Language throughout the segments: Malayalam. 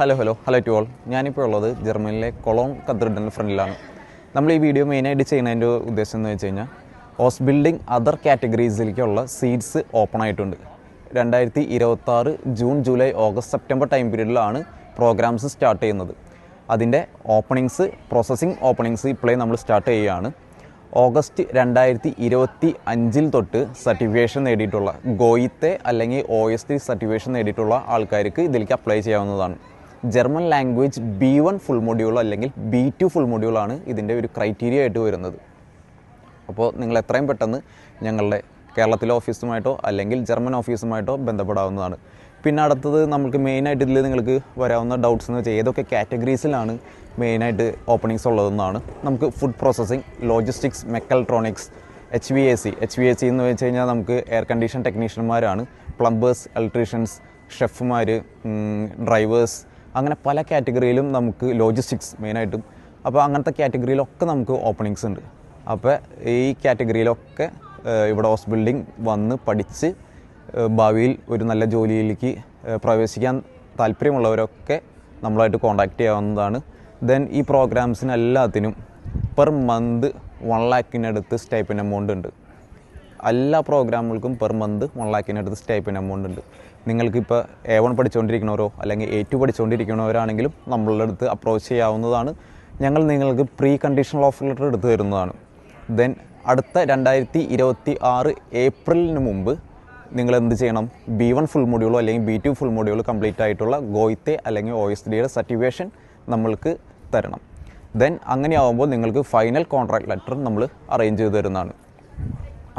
Hello hello hello to all ഞാനിപ്പോൾ ഉള്ളത് ജർമ്മനിയിലെ കൊളോൺ കത്തീഡ്രലിന്റെ ഫ്രണ്ടിലാണ്. നമ്മൾ ഈ വീഡിയോ മെയിനായിട്ട് ചെയ്യുന്നതിന്റെ ഉദ്ദേശം എന്ന് വെച്ച് കഴിഞ്ഞാൽ ഹോസ് ബിൽഡിംഗ് അതർ കാറ്റഗറീസിലേക്കുള്ള സീറ്റ്സ് ഓപ്പൺ ആയിട്ടുണ്ട്. രണ്ടായിരത്തി ഇരുപത്താറ് June July August September time പീരീഡിലാണ് programmes start ചെയ്യുന്നത്. അതിന്റെ ഓപ്പണിങ്സ് പ്രോസസ്സിംഗ് ഓപ്പണിങ്സ് ഇപ്പോഴേ നമ്മൾ സ്റ്റാർട്ട് ചെയ്യുകയാണ് ഓഗസ്റ്റ് രണ്ടായിരത്തി ഇരുപത്തി അഞ്ചിൽ തൊട്ട് സർട്ടിഫിക്കേഷൻ നേടിയിട്ടുള്ള ഗോയിത്തെ അല്ലെങ്കിൽ ഒ എസ് ടി സർട്ടിഫിക്കേഷൻ നേടിയിട്ടുള്ള ആൾക്കാർക്ക് ഇതിലേക്ക് അപ്ലൈ ചെയ്യാവുന്നതാണ്. German language B one full module അല്ലെങ്കിൽ ബി ടു ഫുൾ മൊഡ്യൂളാണ് ഇതിന്റെ ഒരു ക്രൈറ്റീരിയ ആയിട്ട് വരുന്നത്. അപ്പോൾ നിങ്ങൾ എത്രയും പെട്ടെന്ന് ഞങ്ങളുടെ കേരളത്തിലെ ഓഫീസുമായിട്ടോ അല്ലെങ്കിൽ ജർമ്മൻ ഓഫീസുമായിട്ടോ ബന്ധപ്പെടാവുന്നതാണ്. പിന്നെ അടുത്തത് നമുക്ക് മെയിനായിട്ട് ഇതിൽ നിങ്ങൾക്ക് വരാവുന്ന ഡൗട്ട്സ് എന്ന് വെച്ചാൽ ഏതൊക്കെ കാറ്റഗറീസിലാണ് മെയിനായിട്ട് ഓപ്പണിങ്സ് ഉള്ളതെന്നാണ്. നമുക്ക് food processing logistics mechatronics H V A C H V A C എന്ന് വെച്ച് കഴിഞ്ഞാൽ നമുക്ക് എയർ കണ്ടീഷൻ ടെക്നീഷ്യന്മാരാണ് പ്ലംബേഴ്സ് ഇലക്ട്രീഷ്യൻസ് ഷെഫ്മാർ ഡ്രൈവേഴ്സ് അങ്ങനെ പല കാറ്റഗറിയിലും നമുക്ക് ലോജിസ്റ്റിക്സ് മെയിനായിട്ടും അപ്പോൾ അങ്ങനത്തെ കാറ്റഗറിയിലൊക്കെ നമുക്ക് ഓപ്പണിങ്സ് ഉണ്ട്. അപ്പോൾ ഈ കാറ്റഗറിയിലൊക്കെ ഇവിടെ ഹൗസ് ബിൽഡിംഗ് വന്ന് പഠിച്ച് ഭാവിയിൽ ഒരു നല്ല ജോലിയിലേക്ക് പ്രവേശിക്കാൻ താല്പര്യമുള്ളവരൊക്കെ നമ്മളായിട്ട് കോൺടാക്റ്റ് ചെയ്യാവുന്നതാണ്. ദെൻ ഈ പ്രോഗ്രാംസിന് എല്ലാത്തിനും പെർ മന്ത് വൺ ലാക്കിനടുത്ത് സ്റ്റൈപ്പൻ എമൗണ്ട് ഉണ്ട്. എല്ലാ പ്രോഗ്രാമുകൾക്കും പെർ മന്ത് വൺ ലാക്കിനടുത്ത് സ്റ്റൈപ്പൻ എമൗണ്ട് ഉണ്ട്. നിങ്ങൾക്കിപ്പോൾ എ വൺ പഠിച്ചുകൊണ്ടിരിക്കണവരോ അല്ലെങ്കിൽ എ ടു പഠിച്ചുകൊണ്ടിരിക്കണവരാണെങ്കിലും നമ്മളുടെ അടുത്ത് അപ്രോച്ച് ചെയ്യാവുന്നതാണ്. ഞങ്ങൾ നിങ്ങൾക്ക് പ്രീ കണ്ടീഷണൽ ഓഫർ ലെറ്റർ എടുത്തു തരുന്നതാണ്. ദെൻ അടുത്ത രണ്ടായിരത്തി ഇരുപത്തി ആറ് ഏപ്രിലിന് മുമ്പ് നിങ്ങൾ എന്ത് ചെയ്യണം? ബി വൺ ഫുൾ മൊഡ്യൂളോ അല്ലെങ്കിൽ B two full module complete ആയിട്ടുള്ള ഗോയിത്തെ അല്ലെങ്കിൽ ഒ എസ് ഡിയുടെ സർട്ടിഫിക്കേഷൻ നമ്മൾക്ക് തരണം. ദെൻ അങ്ങനെയാവുമ്പോൾ നിങ്ങൾക്ക് ഫൈനൽ കോൺട്രാക്ട് ലെറ്റർ നമ്മൾ അറേഞ്ച് ചെയ്ത് തരുന്നതാണ്.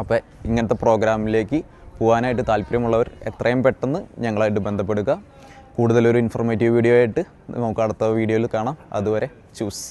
അപ്പോൾ ഇങ്ങനത്തെ പ്രോഗ്രാമിലേക്ക് പോകാനായിട്ട് താല്പര്യമുള്ളവർ എത്രയും പെട്ടെന്ന് ഞങ്ങളായിട്ട് ബന്ധപ്പെടുക. കൂടുതലൊരു ഇൻഫോർമേറ്റീവ് വീഡിയോ ആയിട്ട് നമുക്ക് അടുത്ത വീഡിയോയിൽ കാണാം. അതുവരെ ചൂസ്